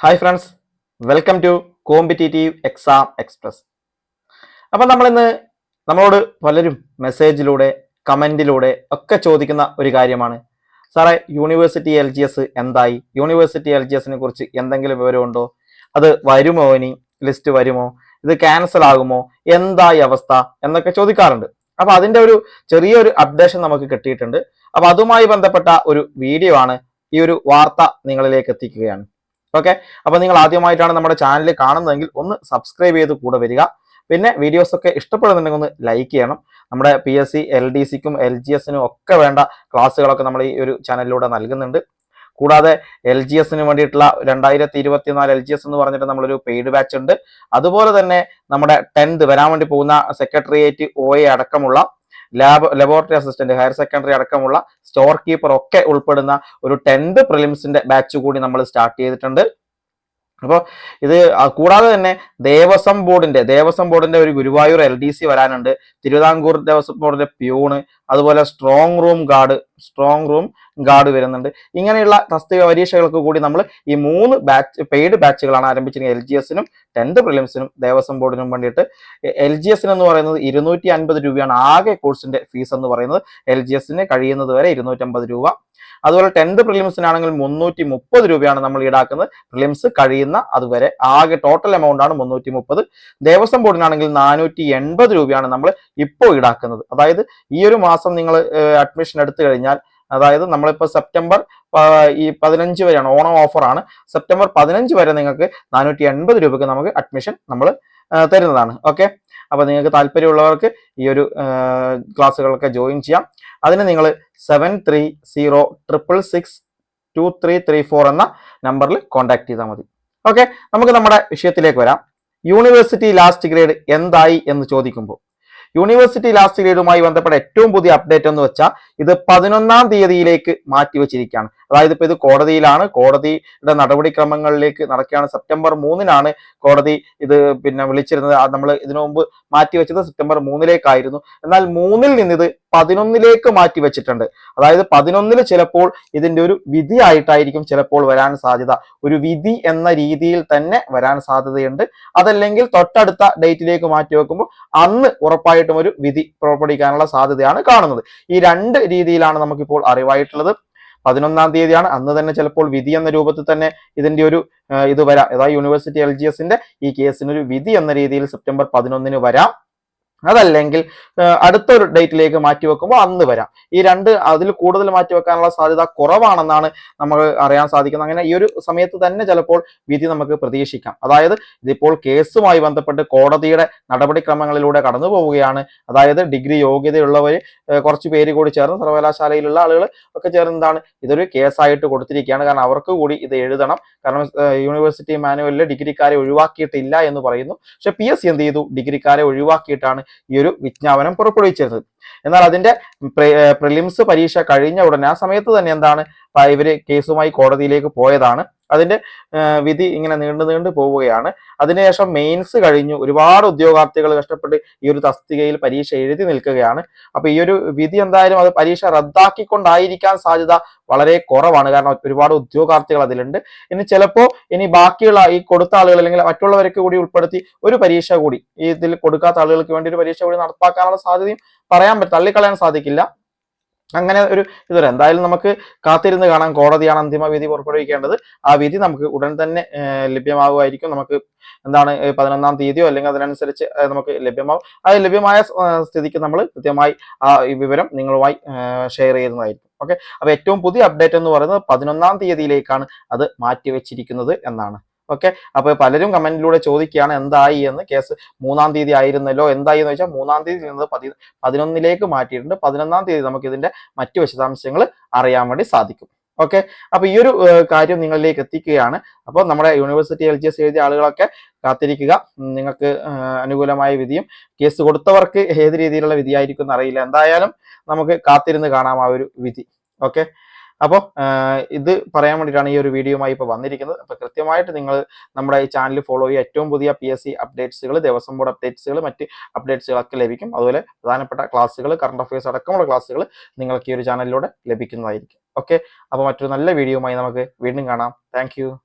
Hi friends welcome to competitive exam express അപ്പം നമ്മളിന്ന് നമ്മളോട് പലരും മെസ്സേജിലൂടെ കമന്റിലൂടെ ഒക്കെ ചോദിക്കുന്ന ഒരു കാര്യമാണ്. സാറേ യൂണിവേഴ്സിറ്റി എൽ ജി എസ് എന്തായി? യൂണിവേഴ്സിറ്റി എൽ ജി എസിനെ കുറിച്ച് എന്തെങ്കിലും വിവരമുണ്ടോ? അത് വരുമോ ഇനി? ലിസ്റ്റ് വരുമോ? ഇത് ക്യാൻസൽ ആകുമോ? എന്തായി അവസ്ഥ? എന്നൊക്കെ ചോദിക്കാറുണ്ട്. അപ്പൊ അതിന്റെ ഒരു ചെറിയൊരു അപ്ഡേഷൻ നമുക്ക് കിട്ടിയിട്ടുണ്ട്. അപ്പൊ അതുമായി ബന്ധപ്പെട്ട ഒരു വീഡിയോ ആണ് ഈ ഒരു വാർത്ത നിങ്ങളിലേക്ക് എത്തിക്കുകയാണ്. ഓക്കെ അപ്പൊ നിങ്ങൾ ആദ്യമായിട്ടാണ് നമ്മുടെ ചാനൽ കാണുന്നതെങ്കിൽ ഒന്ന് സബ്സ്ക്രൈബ് ചെയ്ത് കൂടെ വരിക. പിന്നെ വീഡിയോസ് ഒക്കെ ഇഷ്ടപ്പെടുന്നുണ്ടെങ്കിൽ ഒന്ന് ലൈക്ക് ചെയ്യണം. നമ്മുടെ P S C L D സിക്കും L G എസിനും ഒക്കെ വേണ്ട ക്ലാസ്സുകളൊക്കെ നമ്മൾ ഈ ഒരു ചാനലിലൂടെ നൽകുന്നുണ്ട്. കൂടാതെ എൽ ജി എസിന് വേണ്ടിയിട്ടുള്ള രണ്ടായിരത്തി ഇരുപത്തിനാല് എൽ ജി എസ് എന്ന് പറഞ്ഞിട്ട് നമ്മളൊരു പെയ്ഡ് ബാച്ച് ഉണ്ട്. അതുപോലെ തന്നെ നമ്മുടെ ടെൻത്ത് വരാൻ വേണ്ടി പോകുന്ന സെക്രട്ടേറിയറ്റ് ഒ എ അടക്കമുള്ള lab laboratory assistant higher secondary അടക്കമുള്ള സ്റ്റോർ കീപ്പർ ഒക്കെ ഉൾപ്പെടുന്ന ഒരു ടെൻത്ത് പ്രിലിംസിന്റെ ബാച്ച് കൂടി നമ്മൾ സ്റ്റാർട്ട് ചെയ്തിട്ടുണ്ട്. അപ്പോൾ ഇത് കൂടാതെ തന്നെ ദേവസ്വം ബോർഡിന്റെ ദേവസ്വം ബോർഡിന്റെ ഒരു ഗുരുവായൂർ എൽ ഡി സി വരാനുണ്ട്. തിരുവിതാംകൂർ ദേവസ്വം ബോർഡിന്റെ പ്യൂണ് അതുപോലെ strong room guard strong room guard വരുന്നുണ്ട്. ഇങ്ങനെയുള്ള തസ്തിക പരീക്ഷകൾക്ക് കൂടി നമ്മൾ ഈ മൂന്ന് ബാച്ച് പെയ്ഡ് ബാച്ചുകളാണ് ആരംഭിച്ചിരിക്കുന്നത്. എൽ ജി എസിനും ടെൻത്ത് പ്രിലിംസിനും ദേവസ്വം ബോർഡിനും വേണ്ടിയിട്ട്. എൽ ജി എസിന് എന്ന് പറയുന്നത് ഇരുന്നൂറ്റി അൻപത് രൂപയാണ് ആകെ കോഴ്സിന്റെ ഫീസ് എന്ന് പറയുന്നത്. എൽ ജി എസിന് കഴിയുന്നത് വരെ ഇരുന്നൂറ്റമ്പത് രൂപ. അതുപോലെ ടെൻത്ത് പ്രിലിംസിനാണെങ്കിൽ മുന്നൂറ്റി മുപ്പത് രൂപയാണ് നമ്മൾ ഈടാക്കുന്നത്. പ്രിലിംസ് കഴിയുന്ന അതുവരെ ആകെ ടോട്ടൽ എമൗണ്ട് ആണ് മുന്നൂറ്റി മുപ്പത് ദേവസ്വം ബോർഡിനാണെങ്കിൽ നാനൂറ്റി എൺപത് രൂപയാണ് നമ്മൾ ഇപ്പോൾ ഈടാക്കുന്നത്. അതായത് ഈ ഒരു മാസം നിങ്ങൾ അഡ്മിഷൻ എടുത്തു കഴിഞ്ഞാൽ അതായത് നമ്മളിപ്പോൾ സെപ്റ്റംബർ ഈ പതിനഞ്ച് വരെയാണ് ഓണം ഓഫറാണ്. സെപ്റ്റംബർ പതിനഞ്ച് വരെ നിങ്ങൾക്ക് നാനൂറ്റി എൺപത് രൂപയ്ക്ക് നമുക്ക് അഡ്മിഷൻ നമ്മൾ തരുന്നതാണ്. ഓക്കെ? അപ്പോൾ നിങ്ങൾക്ക് താല്പര്യമുള്ളവർക്ക് ഈ ഒരു ക്ലാസ്സുകളൊക്കെ ജോയിൻ ചെയ്യാം. അതിന് നിങ്ങൾ seven three zero triple six two three three four എന്ന നമ്പറിൽ കോൺടാക്ട് ചെയ്താൽ മതി. ഓക്കെ? നമുക്ക് നമ്മുടെ വിഷയത്തിലേക്ക് വരാം. യൂണിവേഴ്സിറ്റി ലാസ്റ്റ് ഗ്രേഡ് എന്തായി എന്ന് ചോദിക്കുമ്പോൾ യൂണിവേഴ്സിറ്റി ലാസ്റ്റ് ഗ്രേഡുമായി ബന്ധപ്പെട്ട ഏറ്റവും പുതിയ അപ്ഡേറ്റ് എന്ന് വെച്ചാൽ ഇത് പതിനൊന്നാം തീയതിയിലേക്ക് മാറ്റിവെച്ചിരിക്കുകയാണ് അതായത് ഇപ്പൊ ഇത് കോടതിയിലാണ്. കോടതിയുടെ നടപടിക്രമങ്ങളിലേക്ക് നടക്കുകയാണ്. സെപ്റ്റംബർ മൂന്നിനാണ് കോടതി ഇത് പിന്നെ വിളിച്ചിരുന്നത്. നമ്മൾ ഇതിനു മുമ്പ് മാറ്റിവെച്ചത് സെപ്റ്റംബർ മൂന്നിലേക്കായിരുന്നു. എന്നാൽ മൂന്നിൽ നിന്ന് ഇത് പതിനൊന്നിലേക്ക് മാറ്റി വെച്ചിട്ടുണ്ട്. അതായത് പതിനൊന്നിൽ ചിലപ്പോൾ ഇതിന്റെ ഒരു വിധിയായിട്ടായിരിക്കും ചിലപ്പോൾ വരാൻ സാധ്യത. ഒരു വിധി എന്ന രീതിയിൽ തന്നെ വരാൻ സാധ്യതയുണ്ട്. അതല്ലെങ്കിൽ തൊട്ടടുത്ത ഡേറ്റിലേക്ക് മാറ്റി വെക്കുമ്പോൾ അന്ന് ഉറപ്പായിട്ടും ഒരു വിധി പുറപ്പെടുവിക്കാനുള്ള സാധ്യതയാണ് കാണുന്നത്. ഈ രണ്ട് രീതിയിലാണ് നമുക്കിപ്പോൾ അറിവായിട്ടുള്ളത്. പതിനൊന്നാം തീയതിയാണ്. അന്ന് തന്നെ ചിലപ്പോൾ വിധി എന്ന രൂപത്തിൽ തന്നെ ഇതിന്റെ ഒരു ഇത് വരാം. അതായത് യൂണിവേഴ്സിറ്റി എൽ ജി എസിന്റെ ഈ കേസിന് ഒരു വിധി എന്ന രീതിയിൽ സെപ്റ്റംബർ പതിനൊന്നിന് വരാം. അതല്ലെങ്കിൽ അടുത്തൊരു ഡേറ്റിലേക്ക് മാറ്റി വെക്കുമ്പോൾ അന്ന് വരാം. ഈ രണ്ട് അതിൽ കൂടുതൽ മാറ്റി വെക്കാനുള്ള സാധ്യത കുറവാണെന്നാണ് നമ്മൾ അറിയാൻ സാധിക്കുന്നത്. അങ്ങനെ ഈ ഒരു സമയത്ത് തന്നെ ചിലപ്പോൾ വിധി നമുക്ക് പ്രതീക്ഷിക്കാം. അതായത് ഇതിപ്പോൾ കേസുമായി ബന്ധപ്പെട്ട് കോടതിയുടെ നടപടിക്രമങ്ങളിലൂടെ കടന്നു പോവുകയാണ്. അതായത് ഡിഗ്രി യോഗ്യതയുള്ളവർ കുറച്ച് പേര് കൂടി ചേർന്ന് സർവകലാശാലയിലുള്ള ആളുകൾ ഒക്കെ ചേർന്ന് എന്താണ് ഇതൊരു കേസായിട്ട് കൊടുത്തിരിക്കുകയാണ്. കാരണം അവർക്ക് കൂടി ഇത് എഴുതണം. കാരണം യൂണിവേഴ്സിറ്റി മാനുവലിൽ ഡിഗ്രിക്കാരെ ഒഴിവാക്കിയിട്ടില്ല എന്ന് പറയുന്നു. പക്ഷെ പി എന്ത് ചെയ്തു? ഡിഗ്രിക്കാരെ ഒഴിവാക്കിയിട്ടാണ് ഈ ഒരു വിജ്ഞാപനം പുറപ്പെടുവിച്ചിരുന്നത്. എന്നാൽ അതിന്റെ പ്രിലിംസ് പരീക്ഷ കഴിഞ്ഞ ഉടനെ ആ സമയത്ത് തന്നെ എന്താണ് ഇവർ കേസുമായി കോടതിയിലേക്ക് പോയതാണ്. അതിന്റെ വിധി ഇങ്ങനെ നീണ്ടു നീണ്ടു പോവുകയാണ്. അതിനുശേഷം മെയിൻസ് കഴിഞ്ഞു. ഒരുപാട് ഉദ്യോഗാർത്ഥികൾ കഷ്ടപ്പെട്ട് ഈ ഒരു തസ്തികയിൽ പരീക്ഷ എഴുതി നിൽക്കുകയാണ്. അപ്പൊ ഈ ഒരു വിധി എന്തായാലും അത് പരീക്ഷ റദ്ദാക്കിക്കൊണ്ടായിരിക്കാൻ സാധ്യത വളരെ കുറവാണ്. കാരണം ഒരുപാട് ഉദ്യോഗാർത്ഥികൾ അതിലുണ്ട്. ഇനി ചിലപ്പോ ഇനി ബാക്കിയുള്ള ഈ കൊടുത്ത ആളുകൾ അല്ലെങ്കിൽ മറ്റുള്ളവരൊക്കെ കൂടി ഉൾപ്പെടുത്തി ഒരു പരീക്ഷ കൂടി. ഇതിൽ കൊടുക്കാത്ത ആളുകൾക്ക് വേണ്ടി ഒരു പരീക്ഷ കൂടി നടപ്പാക്കാനുള്ള സാധ്യതയും പറയാൻ പറ്റും തള്ളിക്കളയാൻ സാധിക്കില്ല. അങ്ങനെ ഒരു ഇതുവരെ. എന്തായാലും നമുക്ക് കാത്തിരുന്ന് കാണാം. കോടതിയാണ് അന്തിമ വിധി പുറപ്പെടുവിക്കേണ്ടത്. ആ വിധി നമുക്ക് ഉടൻ തന്നെ ലഭ്യമാകുമായിരിക്കും. നമുക്ക് എന്താണ് പതിനൊന്നാം തീയതിയോ അല്ലെങ്കിൽ അതിനനുസരിച്ച് നമുക്ക് ലഭ്യമാകും അത് ലഭ്യമായ സ്ഥിതിക്ക് നമ്മൾ കൃത്യമായി ആ വിവരം നിങ്ങളുമായി ഷെയർ ചെയ്യുന്നതായിരിക്കും. ഓക്കെ? അപ്പൊ ഏറ്റവും പുതിയ അപ്ഡേറ്റ് എന്ന് പറയുന്നത് പതിനൊന്നാം തീയതിയിലേക്കാണ് അത് മാറ്റിവെച്ചിരിക്കുന്നത് എന്നാണ്. ഓക്കെ? അപ്പൊ പലരും കമന്റിലൂടെ ചോദിക്കുകയാണ് എന്തായി എന്ന്? കേസ് മൂന്നാം തീയതി ആയിരുന്നല്ലോ എന്തായി എന്ന് വെച്ചാൽ മൂന്നാം തീയതി നിന്ന് പതി പതിനൊന്നിലേക്ക് മാറ്റിയിട്ടുണ്ട്. പതിനൊന്നാം തീയതി നമുക്ക് ഇതിന്റെ മറ്റു വിശദാംശങ്ങൾ അറിയാൻ വേണ്ടി സാധിക്കും. ഓക്കെ? അപ്പൊ ഈ ഒരു കാര്യം നിങ്ങളിലേക്ക് എത്തിക്കുകയാണ്. അപ്പോൾ നമ്മുടെ യൂണിവേഴ്സിറ്റി എൽ ജി എസ് എഴുതിയ ആളുകളൊക്കെ കാത്തിരിക്കുക. നിങ്ങൾക്ക് അനുകൂലമായ വിധിയും കേസ് കൊടുത്തവർക്ക് ഏത് രീതിയിലുള്ള വിധിയായിരിക്കും എന്നറിയില്ല എന്തായാലും നമുക്ക് കാത്തിരുന്ന് കാണാം ആ ഒരു വിധി. ഓക്കെ? അപ്പോൾ ഇത് പറയാൻ വേണ്ടിയിട്ടാണ് ഈ ഒരു വീഡിയോയുമായി ഇപ്പോൾ വന്നിരിക്കുന്നത്. അപ്പോൾ കൃത്യമായിട്ട് നിങ്ങൾ നമ്മുടെ ഈ ചാനൽ ഫോളോ ചെയ്യുക. ഏറ്റവും പുതിയ പി എസ് സി അപ്ഡേറ്റ്സുകൾ ദേവസ്വം ബോർഡ് അപ്ഡേറ്റ്സുകൾ മറ്റ് അപ്ഡേറ്റ്സുകളൊക്കെ ലഭിക്കും. അതുപോലെ പ്രധാനപ്പെട്ട ക്ലാസ്സുകൾ കറണ്ട് അഫയേഴ്സ് അടക്കമുള്ള ക്ലാസ്സുകൾ നിങ്ങൾക്ക് ഈ ഒരു ചാനലിലൂടെ ലഭിക്കുന്നതായിരിക്കും. ഓക്കെ അപ്പോൾ മറ്റൊരു നല്ല വീഡിയോയുമായി നമുക്ക് വീണ്ടും കാണാം. താങ്ക്